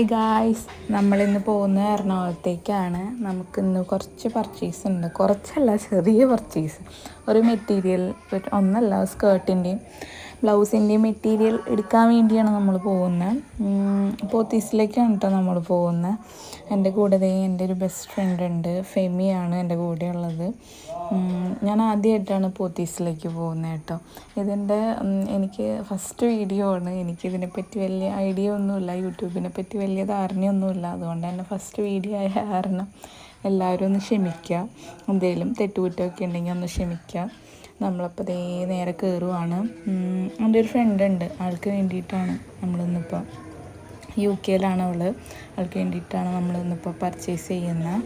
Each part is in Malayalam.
ഹായ് ഗായ്സ് നമ്മളിന്ന് പോകുന്ന എറണാകുളത്തേക്കാണ്. നമുക്കിന്ന് കുറച്ച് പർച്ചേസ് ഉണ്ട്. കുറച്ചല്ല ചെറിയ പർച്ചേസ് ഒരു മെറ്റീരിയൽ ഒന്നല്ല സ്കേർട്ടിന്റെയും ബ്ലൗസിന്റെയും മെറ്റീരിയൽ എടുക്കാൻ വേണ്ടിയാണ് നമ്മൾ പോകുന്നത്. പോത്തീസിലേക്കാണ് കേട്ടോ നമ്മൾ പോകുന്നത്. എന്റെ കൂടെ എന്റെ ഒരു ബെസ്റ്റ് ഫ്രണ്ട് ഉണ്ട്. ഫെമിയാണ് എന്റെ കൂടെ ഉള്ളത്. ഞാൻ ആദ്യമായിട്ടാണ് പോത്തീസിലേക്ക് പോകുന്നത് കേട്ടോ. ഇതിന്റെ എനിക്ക് ഫസ്റ്റ് വീഡിയോ ആണ്. എനിക്കിതിനെപ്പറ്റി വലിയ ഐഡിയ ഒന്നുമില്ല. യൂട്യൂബിനെ പറ്റി വലിയ ധാരണയൊന്നുമില്ല. അതുകൊണ്ട് തന്നെ ഫസ്റ്റ് വീഡിയോ ആയ കാരണം എല്ലാവരും ഒന്ന് ക്ഷമിക്കുക എന്തെങ്കിലും തെറ്റുകുറ്റമൊക്കെ ഉണ്ടെങ്കിൽ ഒന്ന് ക്ഷമിക്കുക നമ്മളപ്പോൾ ദേ നേരെ കയറുവാണ് എന്റെ ഒരു ഫ്രണ്ട് ഉണ്ട്. ആൾക്ക് വേണ്ടിയിട്ടാണ് നമ്മളിന്നിപ്പോൾ യു കെയിലാണ് അവൾ ആൾക്ക് വേണ്ടിയിട്ടാണ് നമ്മളിന്നിപ്പോൾ പർച്ചേസ് ചെയ്യുന്നത്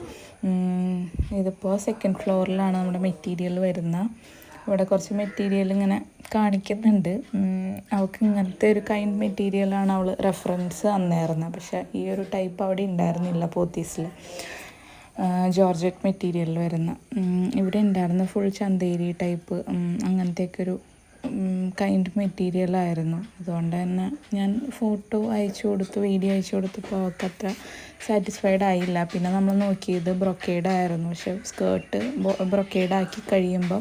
ഉം, ഇതിപ്പോൾ സെക്കൻഡ് ഫ്ലോറിലാണ് നമ്മുടെ മെറ്റീരിയൽ വരുന്ന. ഇവിടെ കുറച്ച് മെറ്റീരിയൽ ഇങ്ങനെ കാണിക്കുന്നുണ്ട്. അവൾക്ക് ഇങ്ങനത്തെ ഒരു കൈൻഡ് മെറ്റീരിയലാണ് അവൾ റെഫറൻസ് തന്നായിരുന്നത് പക്ഷേ ഈ ഒരു ടൈപ്പ് അവിടെ ഉണ്ടായിരുന്നില്ല പോത്തീസിൽ ജോർജറ്റ് മെറ്റീരിയലിൽ വരുന്ന. ഇവിടെ ഉണ്ടായിരുന്ന ഫുൾ ചന്തേരി ടൈപ്പ് അങ്ങനത്തെയൊക്കെ ഒരു കൈൻഡ് മെറ്റീരിയലായിരുന്നു അതുകൊണ്ട് തന്നെ ഞാൻ ഫോട്ടോ അയച്ചു കൊടുത്തു വീഡിയോ അയച്ചു കൊടുത്തപ്പോൾ അവർക്ക് അത്ര സാറ്റിസ്ഫൈഡ് ആയില്ല. പിന്നെ നമ്മൾ നോക്കിയത് ബ്രൊക്കേഡ് ആയിരുന്നു. പക്ഷെ സ്കേർട്ട് ബ്രൊക്കേഡ് ആക്കി കഴിയുമ്പോൾ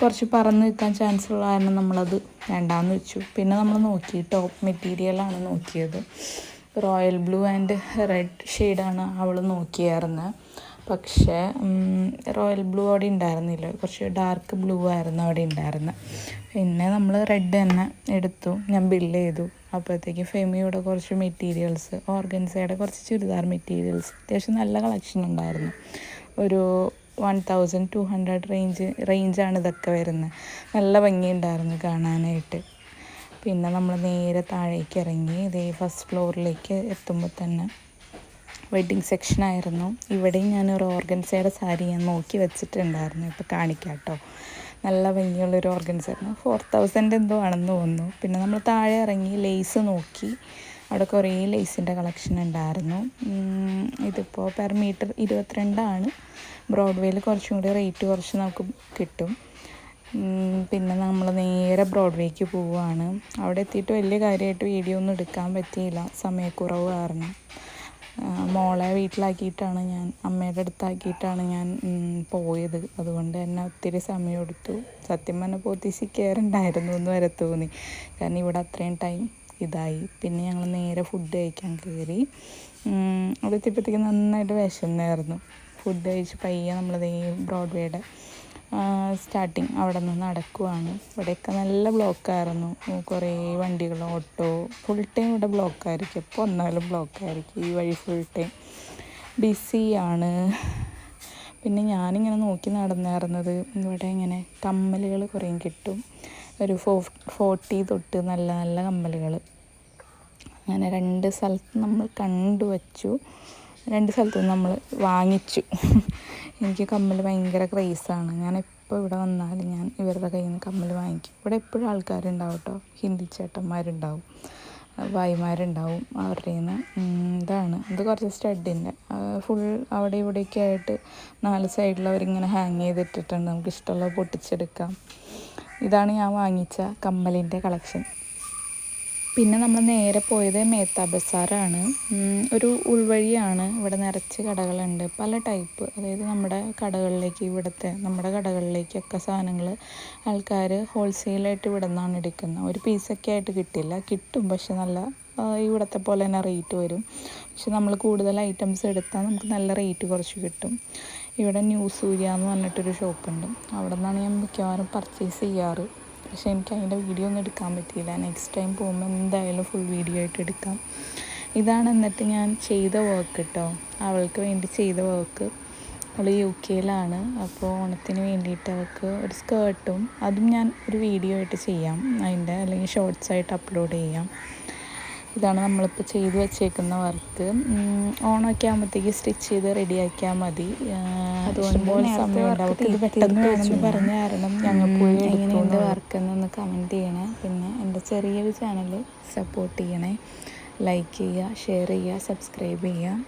കുറച്ച് പറന്ന് നിൽക്കാൻ ചാൻസ് ഉള്ള കാരണം നമ്മളത് വേണ്ടാന്ന് വെച്ചു. പിന്നെ നമ്മൾ നോക്കി ടോപ്പ് മെറ്റീരിയലാണ് നോക്കിയത്. റോയൽ ബ്ലൂ ആൻഡ് റെഡ് ഷെയ്ഡാണ് അവൾ നോക്കിയായിരുന്നത് പക്ഷേ റോയൽ ബ്ലൂ അവിടെ ഉണ്ടായിരുന്നില്ല. കുറച്ച് ഡാർക്ക് ബ്ലൂ ആയിരുന്നു അവിടെ ഉണ്ടായിരുന്നത് പിന്നെ നമ്മൾ റെഡ് തന്നെ എടുത്തു. ഞാൻ ബില്ല് ചെയ്തു. അപ്പോഴത്തേക്ക് ഫെമിയുടെ കുറച്ച് മെറ്റീരിയൽസ് ഓർഗൻസയുടെ കുറച്ച് ചുരിദാർ മെറ്റീരിയൽസ് അത്യാവശ്യം നല്ല കളക്ഷൻ ഉണ്ടായിരുന്നു. ഒരു one thousand two hundred range റേഞ്ചാണ് ഇതൊക്കെ വരുന്നത് നല്ല ഭംഗിയുണ്ടായിരുന്നു കാണാനായിട്ട്. പിന്നെ നമ്മൾ നേരെ താഴേക്ക് ഇറങ്ങി. ഇതേ ഫസ്റ്റ് ഫ്ലോറിലേക്ക് എത്തുമ്പോൾ തന്നെ വെഡ്ഡിങ് സെക്ഷൻ ആയിരുന്നു. ഇവിടെയും ഒരു ഓർഗൻസയുടെ സാരി ഞാൻ നോക്കി വെച്ചിട്ടുണ്ടായിരുന്നു. ഇപ്പോൾ കാണിക്കാം കേട്ടോ. നല്ല ഭംഗിയുള്ളൊരു ഓർഗൻസ് ആയിരുന്നു ഫോർ തൗസൻഡ് എന്തോ ആണെന്ന് തോന്നുന്നു. പിന്നെ നമ്മൾ താഴെ ഇറങ്ങി ലേസ് നോക്കി. അവിടെ കുറേ ലേസിന്റെ കളക്ഷൻ ഉണ്ടായിരുന്നു. ഇതിപ്പോൾ പെർ മീറ്റർ ഇരുപത്തിരണ്ടാണ്. ബ്രോഡ്വേയിൽ കുറച്ചും കൂടി റേറ്റ് കുറച്ച് നമുക്ക് കിട്ടും. പിന്നെ നമ്മൾ നേരെ ബ്രോഡ്വേക്ക് പോവുകയാണ് അവിടെ എത്തിയിട്ട് വലിയ കാര്യമായിട്ട് വീഡിയോ ഒന്നും എടുക്കാൻ പറ്റിയില്ല. സമയക്കുറവ് കാരണം. മോളെ വീട്ടിലാക്കിയിട്ടാണ് ഞാൻ അമ്മയുടെ അടുത്താക്കിയിട്ടാണ് ഞാൻ പോയത്. അതുകൊണ്ട് തന്നെ ഒത്തിരി സമയം എടുത്തു. സത്യം പറഞ്ഞാൽ പോത്തീസി കയറുണ്ടായിരുന്നു എന്ന് വരെ തോന്നി. കാരണം ഇവിടെ അത്രയും ടൈം ഇതായി. പിന്നെ ഞങ്ങൾ നേരെ ഫുഡ് കഴിക്കാൻ കയറി അവിടെ എത്തിയപ്പോഴത്തേക്ക് നന്നായിട്ട് വിശന്നായിരുന്നു. ഫുഡ് കഴിച്ച് പയ്യെ നമ്മൾ ബ്രോഡ്വേയുടെ സ്റ്റാർട്ടിങ് അവിടെ നിന്ന് നടക്കുവാണ്. ഇവിടെയൊക്കെ നല്ല ബ്ലോക്കായിരുന്നു കുറേ വണ്ടികൾ ഓട്ടോ ഫുൾ ടൈം ഇവിടെ ബ്ലോക്കായിരിക്കും എപ്പോൾ വന്നാലും ബ്ലോക്കായിരിക്കും ഈ വഴി ഫുൾ ടൈം ബിസിയാണ് പിന്നെ ഞാനിങ്ങനെ നോക്കി നടന്നായിരുന്നത് ഇവിടെ ഇങ്ങനെ കമ്മലുകൾ കുറേ കിട്ടും. ഒരു ഫോ ഫോർട്ടി തൊട്ട് നല്ല നല്ല കമ്മലുകൾ. അങ്ങനെ രണ്ട് സ്ഥലത്ത് നമ്മൾ കണ്ടു വച്ചു രണ്ട് സ്ഥലത്ത് നമ്മൾ വാങ്ങിച്ചു. എനിക്ക് കമ്മൽ ഭയങ്കര ക്രേസാണ്. ഞാൻ എപ്പോൾ ഇവിടെ വന്നാലും ഞാൻ ഇവരുടെ കയ്യിൽ നിന്ന് കമ്മൽ വാങ്ങിക്കും. ഇവിടെ എപ്പോഴും ആൾക്കാരുണ്ടാവും കേട്ടോ ഹിന്ദി ചേട്ടന്മാരുണ്ടാവും. ഭായിമാരുണ്ടാവും. അവരുടെ നിന്ന് ഇതാണ്. ഇത് കുറച്ച് സ്റ്റഡിന്റെ. ഫുൾ അവിടെ ഇവിടെയൊക്കെ ആയിട്ട് നാല് സൈഡിൽ അവരിങ്ങനെ ഹാങ് ചെയ്തിട്ടിട്ടുണ്ട്. നമുക്ക് ഇഷ്ടമുള്ളത് പൊട്ടിച്ചെടുക്കാം. ഇതാണ് ഞാൻ വാങ്ങിച്ച കമ്മലിന്റെ കളക്ഷൻ. പിന്നെ നമ്മൾ നേരെ പോയത് മേത്ത ബസാറാണ്. ഒരു ഉൾവഴിയാണ് ഇവിടെ നിറച്ച് കടകളുണ്ട്. പല ടൈപ്പ്. അതായത് നമ്മുടെ കടകളിലേക്ക് ഇവിടുത്തെ നമ്മുടെ കടകളിലേക്കൊക്കെ സാധനങ്ങൾ ആൾക്കാർ ഹോൾസെയിലായിട്ട് ഇവിടെ നിന്നാണ് എടുക്കുന്നത്. ഒരു പീസൊക്കെ ആയിട്ട് കിട്ടില്ല. കിട്ടും പക്ഷെ നല്ല ഇവിടുത്തെ പോലെ തന്നെ റേറ്റ് വരും. പക്ഷെ നമ്മൾ കൂടുതൽ ഐറ്റംസ് എടുത്താൽ നമുക്ക് നല്ല റേറ്റ് കുറച്ച് കിട്ടും. ഇവിടെ ന്യൂ സൂര്യ എന്ന് പറഞ്ഞിട്ടൊരു ഷോപ്പുണ്ട് അവിടെ നിന്നാണ് ഞാൻ മിക്കവാറും പർച്ചേസ് ചെയ്യാറ്. പക്ഷെ എനിക്ക് അതിന്റെ വീഡിയോ ഒന്നും എടുക്കാൻ പറ്റിയില്ല. നെക്സ്റ്റ് ടൈം പോകുമ്പോൾ എന്തായാലും ഫുൾ വീഡിയോ ആയിട്ട് എടുക്കാം. ഇതാണ് എന്നിട്ട് ഞാൻ ചെയ്ത വർക്ക് കേട്ടോ അവൾക്ക് വേണ്ടി ചെയ്ത വർക്ക് അവൾ യു കെയിലാണ് അപ്പോൾ ഓണത്തിന് വേണ്ടിയിട്ട് അവൾക്ക് ഒരു സ്കേർട്ടും അതും ഞാൻ ഒരു വീഡിയോ ആയിട്ട് ചെയ്യാം. അതിന്റെ അല്ലെങ്കിൽ ഷോർട്സ് ആയിട്ട് അപ്ലോഡ് ചെയ്യാം. ഇതാണ് നമ്മളിപ്പോൾ ചെയ്തു വെച്ചേക്കുന്ന വർക്ക്. ഓണൊക്കെ ആകുമ്പോഴത്തേക്ക് സ്റ്റിച്ച് ചെയ്ത് റെഡിയാക്കിയാൽ മതി. അതുകൊണ്ട് ഇത് പെട്ടെന്ന് വേണമെന്ന് പറഞ്ഞ കാരണം ഞങ്ങൾ പോയി എങ്ങനെയുണ്ട് വർക്ക് എന്നൊന്ന് കമന്റ് ചെയ്യണേ. പിന്നെ എന്റെ ചെറിയൊരു ചാനൽ സപ്പോർട്ട് ചെയ്യണേ. ലൈക്ക് ചെയ്യുക ഷെയർ ചെയ്യുക സബ്സ്ക്രൈബ് ചെയ്യുക.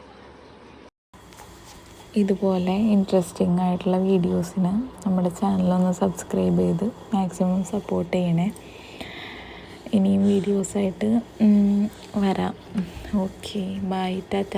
ഇതുപോലെ ഇൻട്രസ്റ്റിംഗ് ആയിട്ടുള്ള വീഡിയോസിന് നമ്മുടെ ചാനലൊന്ന് സബ്സ്ക്രൈബ് ചെയ്ത് മാക്സിമം സപ്പോർട്ട് ചെയ്യണേ. ഇനിയും വീഡിയോസായിട്ട് വരാം. Okay bye Tata